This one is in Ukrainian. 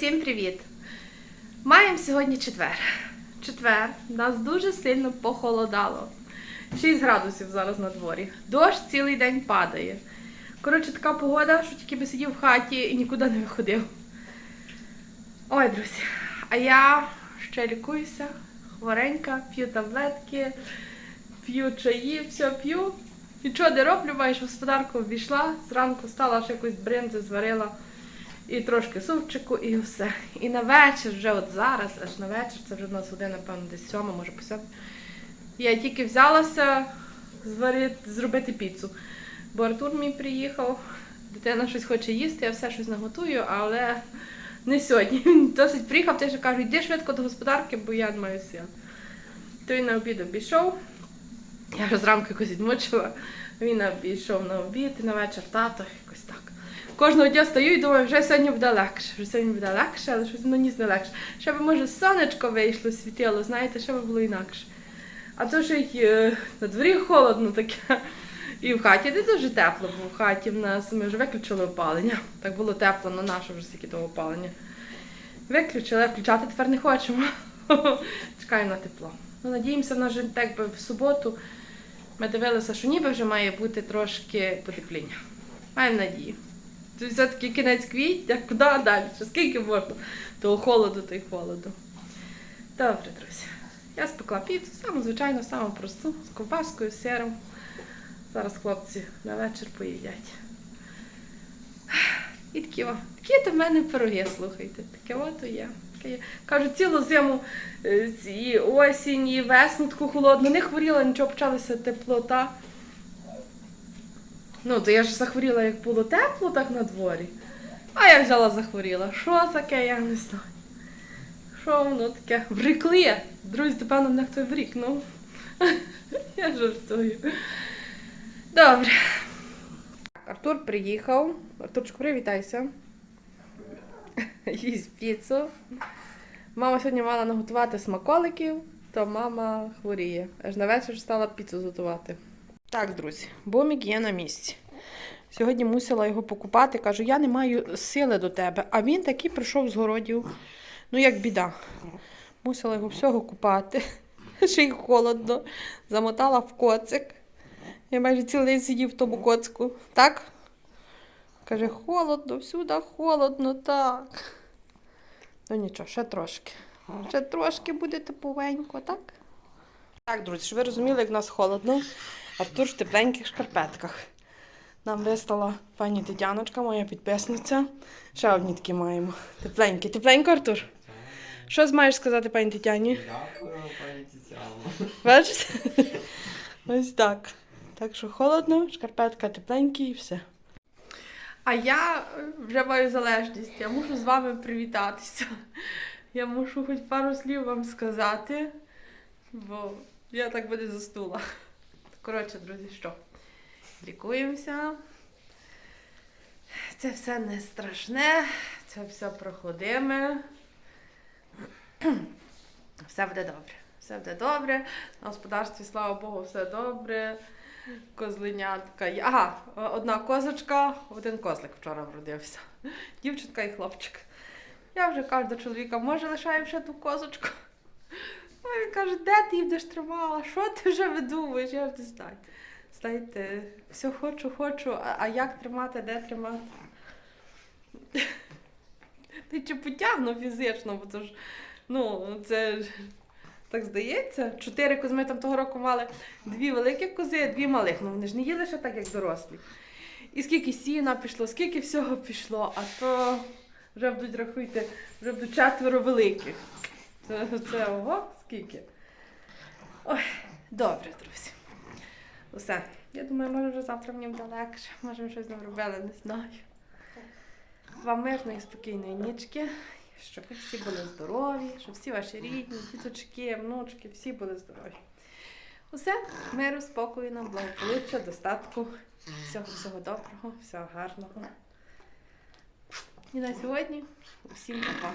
Усім привіт! Маємо сьогодні четвер. Четвер нас дуже сильно похолодало. 6 градусів зараз на дворі. Дощ цілий день падає. Коротше, така погода, що тільки би сидів в хаті і нікуди не виходив. Ой, друзі, а я ще лікуюся, хворенька, п'ю таблетки, п'ю чаї, все п'ю. Нічого не роблю, маєш господарку обійшла, зранку стала, ще якусь бринзи зварила. І трошки супчику, і все. І на вечір, вже от зараз, аж на вечір, це вже в нас година, напевно, десь сьома, може по сьомій. Я тільки взялася зварити, зробити піцу. Бо Артур мій приїхав, дитина щось хоче їсти, я все щось наготую, але не сьогодні. Він досить приїхав, теж кажу, йди швидко до господарки, бо я не маю сил. То він на обід обійшов. Я вже зранку якось відмучила. Він обійшов на обід і на вечір тато, якось так. Кожного дня стою і думаю, вже сьогодні буде легше, вже сьогодні буде легше, але щось воно ніс не легше. Ще би, може, сонечко вийшло, світило, знаєте, ще би було інакше. А то що й е, на дворі холодно таке. І в хаті не дуже тепло, бо в хаті в нас ми вже виключили опалення. Так було тепло, на наше вже стільки того опалення. Виключили, включати тепер не хочемо. Чекаємо на тепло. Ну, надіємося, в нас так би в суботу ми дивилися, що ніби вже має бути трошки потепління. Маємо надію. Все-таки кінець квітня, куди далі? Скільки можна? Того холоду, то й холоду. Добре, друзі. Я спекла піцу, саму звичайну, саму просту, з ковбаскою, з сиром. Зараз хлопці на вечір поїдять. І такі, такі то в мене пироги, слухайте. Таке ото є. Є. Кажу, цілу зиму, е, і осінь, і весну таку холодну. Не хворіла, нічого почалася теплота. Ну, то я ж захворіла, як було тепло, так на дворі. А я взяла захворіла. Що таке, я не знаю. Що воно таке? Врикли. Друзі, то певно мене хто врікнув. Я жартую. Добре. Артур приїхав. Артурчик, привітайся. Їсть піцу. Мама сьогодні мала наготувати смаколиків, то мама хворіє. Аж на вечір стала піцу готувати. Так, друзі, бомік є на місці. Сьогодні мусила його покупати. Кажу, я не маю сили до тебе. А він таки прийшов з городів. Ну, як біда. Мусила його всього купати. Ще й холодно. Замотала в коцик. Я майже цілий сидів в тому коцку. Так? Каже, холодно, всюди холодно, так. Ну нічого, ще трошки. Ще трошки буде тепленько, так? Так, друзі, ви розуміли, як в нас холодно. Артур в тепленьких шкарпетках. Нам вистала пані Тетяночка, моя підписниця. Ще одні такі маємо. Тепленькі. Тепленько, Артур? Що маєш сказати пані Тетяні? Дякую, пані Тетяно. Бачите? Ось так. Так що холодно, шкарпетка тепленькі і все. А я е, вже маю залежність. Я мушу з вами привітатися. Я мушу хоч пару слів вам сказати, бо я так буде заснула. Коротше, друзі, що? Лікуємося. Це все не страшне, це все проходиме. Все буде добре. Все буде добре. На господарстві, слава Богу, все добре. Козленятка. Ага, одна козочка, один козлик вчора вродився. Дівчинка і хлопчик. Я вже кажу до чоловіка, може лишаємо ще ту козочку. Він каже, де ти її будеш тримала? Що ти вже видумуєш? Я не знаю. Знаєте, все хочу, хочу, а, а як тримати, де тримати? Ти чи потягну фізично, бо це ж, ну, це ж так здається. Чотири кози ми там того року мали дві великі кози, дві малих. Ну вони ж не їли ще так, як дорослі. І скільки сіна пішло, скільки всього пішло, а то вже будуть, рахуйте, вже будуть четверо великих. Це, це ого, скільки. Ой, добре, друзі. Усе. Я думаю, може вже завтра мені буде легше, може ми щось не робили, не знаю. Вам мирної, спокійної нічки, щоб ви всі були здорові, щоб всі ваші рідні, діточки, внучки, всі були здорові. Усе, миру, спокою нам, благополуччя, достатку, всього всього доброго, всього гарного. І на сьогодні усім па